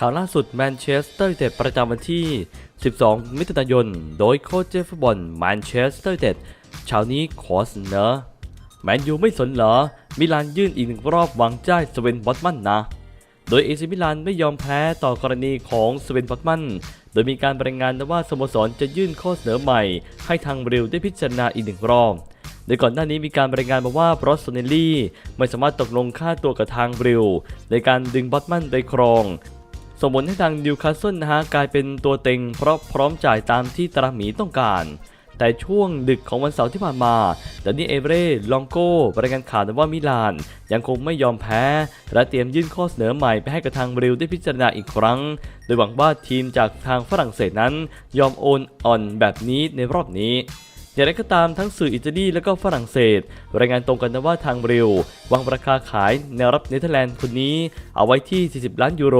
ข่าวล่าสุดแมนเชสเตอร์ยูไนเต็ดประจำวันที่ 12 มิถุนายน โดยโค้ชเจฟฟุตบอลแมนเชสเตอร์ยูไนเต็ดเช้านี้ขอเสนอแมนยูไม่สนเหรอ มิลานยื่นอีกหนึ่งรอบหวังจ่ายสเวนบอตมันนะ โดยเอซิมิลานไม่ยอมแพ้ต่อกรณีของสเวนบอตมัน โดยมีการรายงานว่าสโมสรจะยื่นข้อเสนอใหม่ ให้ทางบริวได้พิจารณาอีกหนึ่งรอบโดยก่อนหน้านี้มีการรายงานมาว่าบรอสโซเนลลี่ไม่สามารถตกลงค่าตัวกับทางบริวในการดึงบอตมันไปครอง ส่งผลให้ทางนิวคาสเซิลนะฮะกลายเป็นตัวเต็งเพราะพร้อมจ่ายตามที่ตราหมีต้องการ แต่ช่วงดึกของวันเสาร์ที่ผ่านมาดานี่เอเบรลองโก้รายงานข่าวว่ามิลาน ยังคงไม่ยอมแพ้ และเตรียมยื่นข้อเสนอใหม่ไปให้กับทางบริวได้พิจารณาอีกครั้ง โดยหวังว่าทีมจากทางฝรั่งเศสนั้น ยอมโอนอ่อนแบบนี้ในรอบนี้อย่างไรก็ตามทั้งสื่ออิตาลีและก็ฝรั่งเศส รายงานตรงกันนะว่าทางบริววางราคาขายแนวรับเนเธอร์แลนด์คนนี้ เอาไว้ที่ 40 ล้านยูโร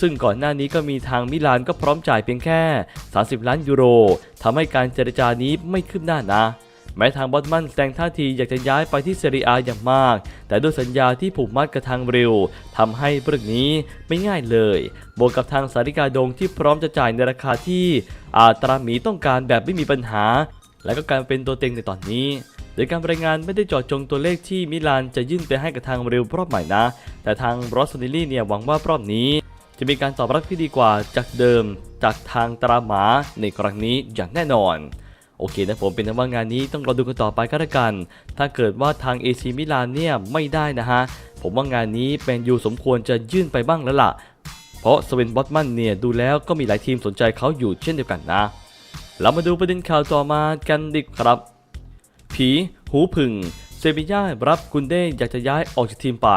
ซึ่งก่อนหน้านี้ก็มีทางมิลานก็พร้อมจ่ายเพียงแค่ 30 ล้านยูโรทำให้การเจรจานี้ไม่คืบหน้านะแม้ทางบอตมันแสดงท่าทีอยากจะย้ายไปที่เซเรียอย่างมาก แต่ด้วยสัญญาที่ผูกมัดกับทางบริวทำให้เรื่องนี้ไม่ง่ายเลย บวกกับทางสาริกาดงที่พร้อมจะจ่ายในราคาที่อาตราหมีต้องการแบบไม่มีปัญหา และก็การเป็นตัวเต็งในตอนนี้ โดยการรายงานไม่ได้จาะจงตัวเลขที่มิลานจะยื่นไปให้กับทางเรวรอบใหม่นะ แต่ทางบรอสซนิลลี่เนี่ยหวังว่ารอบนี้ จะมีการตอบรับที่ดีกว่าจากเดิมจากทางตราหมาในครั้งนี้อย่างแน่นอน โอเคนะผมเป็นทว่างานนี้ต้องรอดูกันต่อไปก็แล้วกัน ถ้าเกิดว่าทาง AC มิลานเนี่ยไม่ได้นะฮะ ผมว่างานนี้แมนยูสมควรจะยื่นไปบ้างแล้วล่ะ เพราะสเวนบอตมันเนี่ยดูแล้วก็มีหลายทีมสนใจเขาอยู่เช่นเดียวกันนะ เรามาดูประเด็นข่าวต่อมากันดีครับ ผี หูผึ่งเซบีย่ารับกุนเด้อยากจะย้ายออกจากทีมไป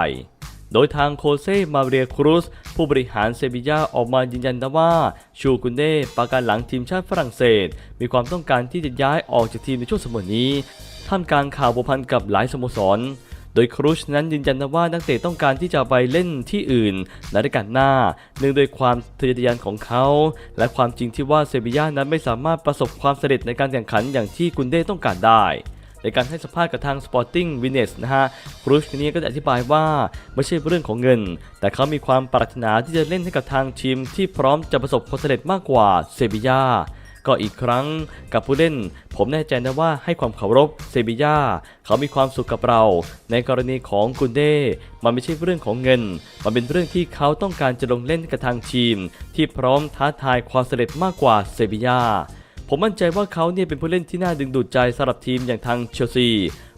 โดยทางโคเซมาเรียครูสผู้บริหารเซบีย่าออกมายืนยันนะว่าชูกุนเด้ประการหลังทีมชาติฝรั่งเศส มีความต้องการที่จะย้ายออกจากทีมในช่วงสมัยนี้ ท่ามกลางข่าวบัวพันกับหลายสโมสรโดยครูชนั้นยืนยันว่านักเตะต้องการที่จะไปเล่นที่อื่นในรายการหน้าเนื่องด้วยความทะเยอทะยานของเขา และความจริงที่ว่าเซบีย่านั้นไม่สามารถประสบความสำเร็จในการแข่งขันอย่างที่กุนเด้ต้องการได้ ในการให้สัมภาษณ์กับทาง Sporting w i n e s นะฮะครูชนนี้ก็ได้อธิบายว่าไม่ใช่เรื่องของเงิน แต่เขามีความปรารถนาที่จะเล่นให้กับทางทีมที่พร้อมจะประสบความสำเร็จมากกว่าเซบียาก็อีกครั้งกับผู้เล่น ผมแน่ใจนะว่าให้ความเคารพเซบียาเขามีความสุขกับเรา ในกรณีของกุนเด้มันไม่ใช่เรื่องของเงิน มันเป็นเรื่องที่เขาต้องการจะลงเล่นกับทางทีม ที่พร้อมท้าทายความสำเร็จมากกว่าเซบียา ผมมั่นใจว่าเขาเนี่ยเป็นผู้เล่นที่น่าดึงดูดใจสำหรับทีมอย่างทางเชลซี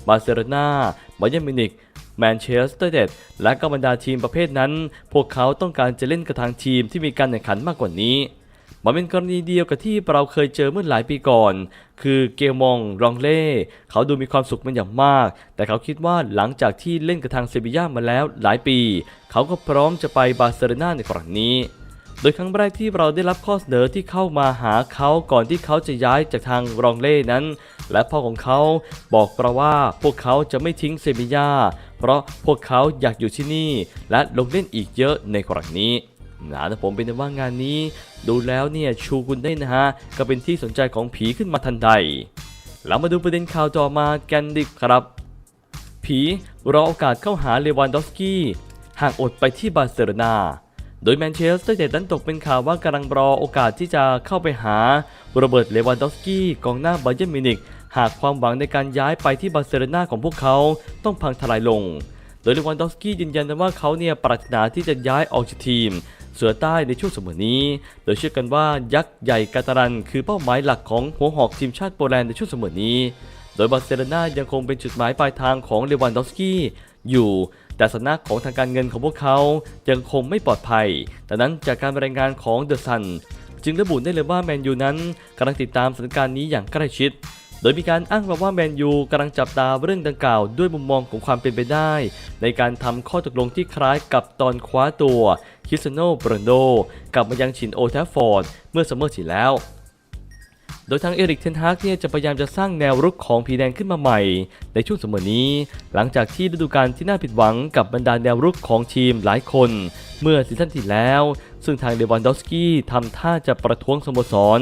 บาร์เซโลนาบาเยิร์นมิวนิกแมนเชสเตอร์เต็ดและก็บรรดาทีมประเภทนั้น พวกเขาต้องการจะเล่นกับทางทีมที่มีการแข่งขันมากกว่านี้ มันเป็นกรณีเดียวกับที่เราเคยเจอเมื่อหลายปีก่อน คือเกลมองรองเล่ เขาดูมีความสุขมันอย่างมาก แต่เขาคิดว่าหลังจากที่เล่นกับทางเซบีย่ามาแล้วหลายปี เขาก็พร้อมจะไปบาร์เซโลนาในครั้งนี้ โดยครั้งแรกที่เราได้รับข้อเสนอที่เข้ามาหาเขาก่อนที่เขาจะย้ายจากทางรองเล่นั้น และพ่อของเขาบอกเราว่าพวกเขาจะไม่ทิ้งเซบีย่าเพราะพวกเขาอยากอยู่ที่นี่ และลงเล่นอีกเยอะในครั้งนี้นะแต่ผมเป็นว่างานนี้ ดูแล้วเนี่ยชูกุนได้นะฮะก็เป็นที่สนใจของผีขึ้นมาทันใดเรามาดูประเด็นข่าวต่อมากันดีครับ ผีรอโอกาสเข้าหาเลวันดอฟสกี้ห่ากอดไปที่บาร์เซโลนา โดยแมนเชสเตอร์ยูไนเต็ดนั้นตกเป็นข่าวว่ากำลังรอโอกาสที่จะเข้าไปหาโรเบิร์ตเลวันดอฟสกี้กองหน้าบาเยิร์นมิวนิกหากความหวังในการย้ายไปที่บาร์เซโลนาของพวกเขาต้องพังทลายลง โดยเลวันดอฟสกี้ยืนยันว่าเขาเนี่ยปรารถนาที่จะย้ายออกจากทีม เสือใต้ในช่วงสมอนี้ โดยเชื่อกันว่ายักษ์ใหญ่กาตารัน คือเป้าหมายหลักของหัวหอกทีมชาติโปแลนด์ในช่วงสมอนี้ โดยบาร์เซโลนายังคงเป็นจุดหมายปลายทางของเลวันดอฟสกี้อยู่ แต่สถานะของทางการเงินของพวกเขายังคงไม่ปลอดภัยดังนั้นจากการรายงานของเดอะซันจึงระบุได้เลยว่าแมนยูนั้นกำลังติดตามสถานการณ์นี้อย่างใกล้ชิด โดยมีการอ้างมาว่าแมนยูกำลังจับตาเรื่องดังกล่าวด้วยมุมมองของความเป็นไปได้ ในการทำข้อตกลงที่คล้ายกับตอนคว้าตัวคิสเตยโนโรนโดกลับมายังชินโอแทฟฟอร์ดเมื่อซัมเมอร์ที่แล้ว โดยทางเอริกเทนฮากเนี่ยจะพยายามจะสร้างแนวรุกของผีแดงขึ้นมาใหม่ ในช่วงสมอนี้ หลังจากที่ฤดูกาลที่น่าผิดหวังกับบรรดาแนวรุกของทีมหลายคน เมื่อซีซั่นที่แล้ว ซึ่งทางเลวันดอฟสกี้ทำท่าจะประท้วงสโมสร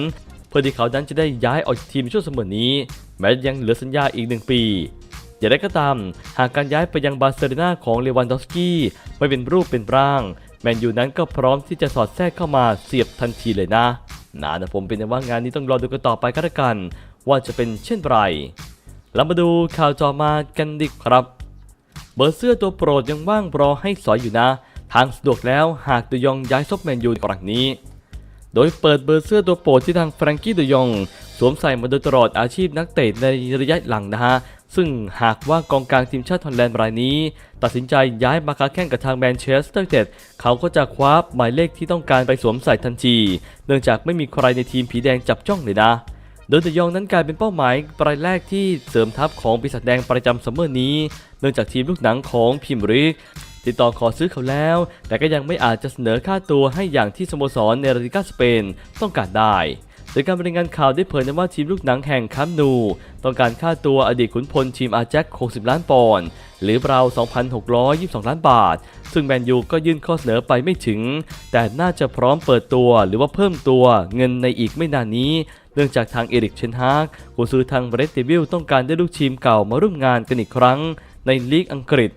เพื่อที่เขานั้นจะได้ย้ายออกจากทีมช่วงสมอนี้ แม้ยังเหลือสัญญาอีกหนึ่งปีอย่างไรก็ตาม หากการย้ายไปยังบาร์เซโลนาของเลวันดอฟสกี้ไม่เป็นรูปเป็นร่าง แมนยูนั้นก็พร้อมที่จะสอดแทรกเข้ามาเสียบทันทีเลยนะ นานะผมเป็นว่างานนี้ต้องรอดูกันต่อไปก็แล้วกัน ว่าจะเป็นเช่นไรเรามาดูข่าวจอมากันดีครับ เบอร์เสื้อตัวโปรดยังว่างรอให้สอยอยู่นะ ทางสะดวกแล้วหากดยองย้ายซบแมนยูครั้งนี้ โดยเปิดเบอร์เสื้อตัวโปรดที่ทางแฟรงกี้เดยอง สวมใส่มาโดยตลอดอาชีพนักเตะในระยะหลังนะฮะ ซึ่งหากว่ากองกลางทีมชาติฮอลแลนด์รายนี้ ตัดสินใจย้ายมาค้าแข่งกับทางแมนเชสเตอร์ยูไนเต็ดเขาก็จะคว้าหมายเลขที่ต้องการไปสวมใส่ทันที เนื่องจากไม่มีใครในทีมผีแดงจับจ้องเลยนะโดยเดยองนั้นกลายเป็นเป้าหมายรายแรกที่เสริมทัพของปีศาจแดงประจำซัมเมอร์นี้ เนื่องจากทีมลูกหนังของพิมริก ติดต่อขอซื้อเขาแล้ว แต่ก็ยังไม่อาจจะเสนอค่าตัวให้อย่างที่สโมสรในลาลิกาสเปนต้องการได้โดยการรายงานข่าวได้เผยนว่าทีมลูกหนังแห่งคัมป์นู ต้องการค่าตัวอดีตขุนพลทีมอาแจ็ค60 ล้านปอนด์หรือราว 2,622 ล้านบาท ซึ่งแมนยูก็ยื่นข้อเสนอไปไม่ถึง แต่น่าจะพร้อมเปิดตัวหรือว่าเพิ่มตัวเงินในอีกไม่นานนี้ เนื่องจากทางเอริกเชนฮากกุนซือทางเบรดเดวิลต้องการได้ลูกทีมเก่ามาร่วมงานกันอีกครั้งในลีกอังกฤษ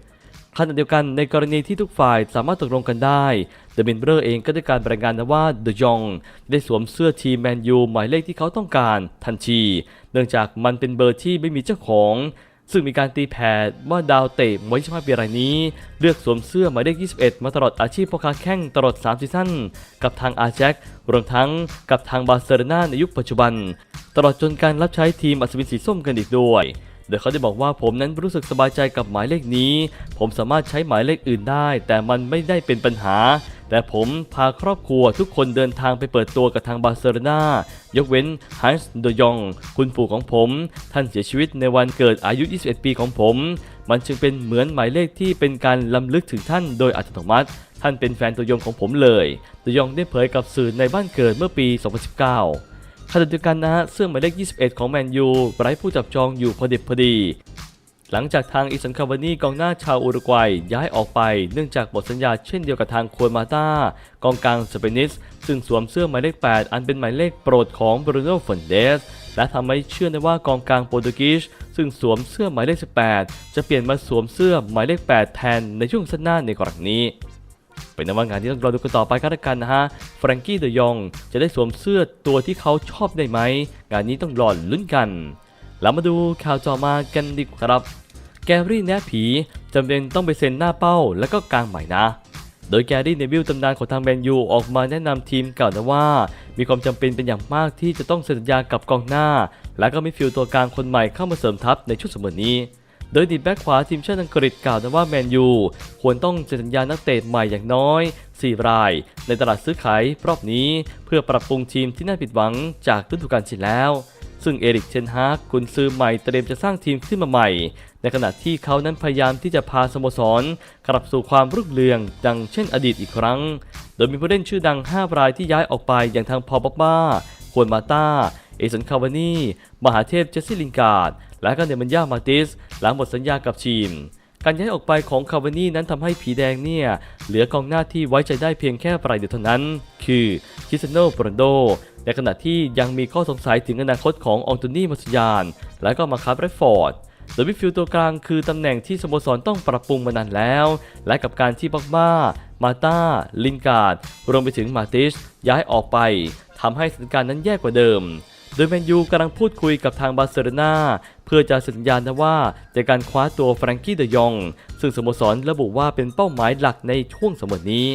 ขณะเดียวกันในกรณีที่ทุกฝ่ายสามารถตกลงกันได้เดอะมินเบอร์เองก็ได้การรายงานนะว่าเดยองได้สวมเสื้อทีมแมนยูหมายเลขที่เขาต้องการทันที เนื่องจากมันเป็นเบอร์ที่ไม่มีเจ้าของ ซึ่งมีการตีแผ่ว่าดาวเตะมวยชมาปีรายนี้ เลือกสวมเสื้อหมายเลข 21 มาตลอดอาชีพพ่อค้าแข่งตลอด3ซีซั่นกับทางอาแจ็ครวมทั้งกับทางบาร์เซโลนาในยุคปัจจุบัน ตลอดจนการรับใช้ทีมอัศวินสีส้มกันอีกด้วย โดยเขาได้บอกว่าผมนั้นรู้สึกสบายใจกับหมายเลขนี้ ผมสามารถใช้หมายเลขอื่นได้ แต่มันไม่ได้เป็นปัญหา แต่ผมพาครอบครัวทุกคนเดินทางไปเปิดตัวกับทางบาร์เซโลนายกเว้นฮันส์เดยอง คุณปู่ของผม ท่านเสียชีวิตในวันเกิดอายุ 21 ปีของผม มันจึงเป็นเหมือนหมายเลขที่เป็นการล้ำลึกถึงท่านโดยอัตโนมัติท่านเป็นแฟนตัวยงของผมเลยเดยองได้เผยกับสื่อในบ้านเกิดเมื่อปี 2019 ขณะเดียวกันนะฮะเสื้อหมายเลข 21 ของแมนยูไร้ผู้จับจองอยู่พอดิบพอดี หลังจากทางอิสันคาวานีกองหน้าชาวอุรุกวัยย้ายออกไป เนื่องจากหมดสัญญาเช่นเดียวกับทางควนมาตากองกลางสเปนิสซึ่งสวมเสื้อหมายเลข 8 อันเป็นหมายเลขโปรดของบรูโน่ฟอนเดสและทำให้เชื่อได้ว่ากองกลางโปรตุเกสซึ่งสวมเสื้อหมายเลข 18 จะเปลี่ยนมาสวมเสื้อหมายเลข 8 แทนในช่วงสั้นหน้าในกรณีนี้ เป็นนว่างานที่ต้องรอดูกันต่อไปก็แล้วกันนะฮะแฟรงกี้เดยองจะได้สวมเสื้อตัวที่เขาชอบได้ไหม งานนี้ต้องรอลุ้นกันแล้วมาดูข่าวจอมากันดีกว่าครับ แกรี่แนผีจำเป็นต้องไปเซ็นหน้าเป้าแล้วก็กลางใหม่นะ โดยแกรี่เนวิลตำนานของทางแมนยูออกมาแนะนำทีมเก่านะว่า มีความจำเป็นเป็นอย่างมากที่จะต้องเซ็นสัญญากับกองหน้า และก็มีฟิลตัวกลางคนใหม่เข้ามาเสริมทัพในชุดเสมอนี้ โดยดีดแบ็กขวาทีมชาติอังกฤษกล่าวนะว่าแมนยูควรต้องเซ็นสัญญานักเตะใหม่อย่างน้อย 4 ราย ในตลาดซื้อขายรอบนี้ เพื่อปรับปรุงทีมที่น่าผิดหวังจากฤดูกาลที่แล้ว ซึ่งเอริกเชนฮากกุนซือใหม่เตรียมจะสร้างทีมขึ้นมาใหม่ ในขณะที่เขานั้นพยายามที่จะพาสโมสรกลับสู่ความรุ่งเรืองดังเช่นอดีตอีกครั้ง โดยมีผู้เล่นชื่อดัง 5 รายที่ย้ายออกไปอย่างทางพอลบ็อกบ้าควรมาตาเอสันคาวานี มหาเทพเจสซี่ลิงการ์ด และก็เนมันยามาติสหลังหมดสัญญากับทีม การย้ายออกไปของคาวานี่นั้นทำให้ผีแดงเนี่ยเหลือกองหน้าที่ไว้ใจได้เพียงแค่รายเดียวเท่านั้น คือคิสเตยโนโปรนโดในขณะที่ยังมีข้อสงสัยถึงอนาคตขององตุนี่มัสยาน และก็มาคาร์เรฟอร์ดโดยมิดฟิลด์ตัวกลางคือตำแหน่งที่สโมสรต้องปรับปรุงมานานแล้ว และกับการที่บักบามาตาลินการ์ดรวมไปถึงมาติชย้ายออกไปทำให้สถานการณ์นั้นแย่กว่าเดิม โดยแมนยูกำลังพูดคุยกับทางบาร์เซโลนาเพื่อจะสัญญาณนะว่าจะการคว้าตัวแฟรงกี้เดยอง ซึ่งสโมสรระบุว่าเป็นเป้าหมายหลักในช่วงสมอนี้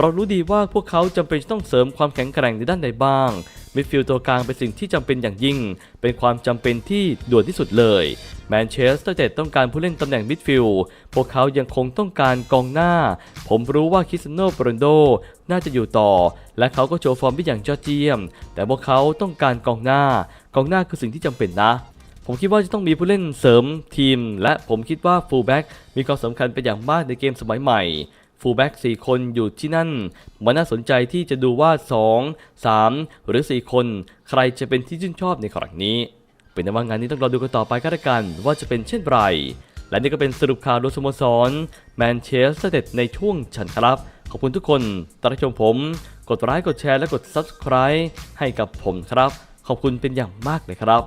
เรารู้ดีว่าพวกเขาจำเป็นต้องเสริมความแข็งแกร่งในด้านใดบ้าง มิดฟิลด์ตัวกลางเป็นสิ่งที่จำเป็นอย่างยิ่ง เป็นความจำเป็นที่ด่วนที่สุดเลย แมนเชสเตอร์เต็ดต้องการผู้เล่นตำแหน่งมิดฟิลด์พวกเขายังคงต้องการกองหน้า ผมรู้ว่าคริสโนโปรนโดน่าจะอยู่ต่อ และเขาก็โชว์ฟอร์มได้อย่างยอดเยี่ยม แต่พวกเขาต้องการกองหน้า กองหน้าคือสิ่งที่จำเป็นนะผมคิดว่าจะต้องมีผู้เล่นเสริมทีม และผมคิดว่าฟูลแบ็กมีความสำคัญเป็นอย่างมากในเกมสมัยใหม่ ฟูลแบ็ก4คนอยู่ที่นั่น มันน่าสนใจที่จะดูว่า 2 3 หรือ 4 คน ใครจะเป็นที่ชื่นชอบในครั้งนี้ เป็นในว่างานนี้ต้องรอดูกันต่อไปก็แล้วกันว่าจะเป็นเช่นไร และนี่ก็เป็นสรุปข่าวโดยสโมสรแมนเชสเตอร์เต็ดในช่วงฉันครับ ขอบคุณทุกคนตรับชมผม กดไลค์กดแชร์และกด Subscribe ให้กับผมครับ ขอบคุณเป็นอย่างมากเลยครับ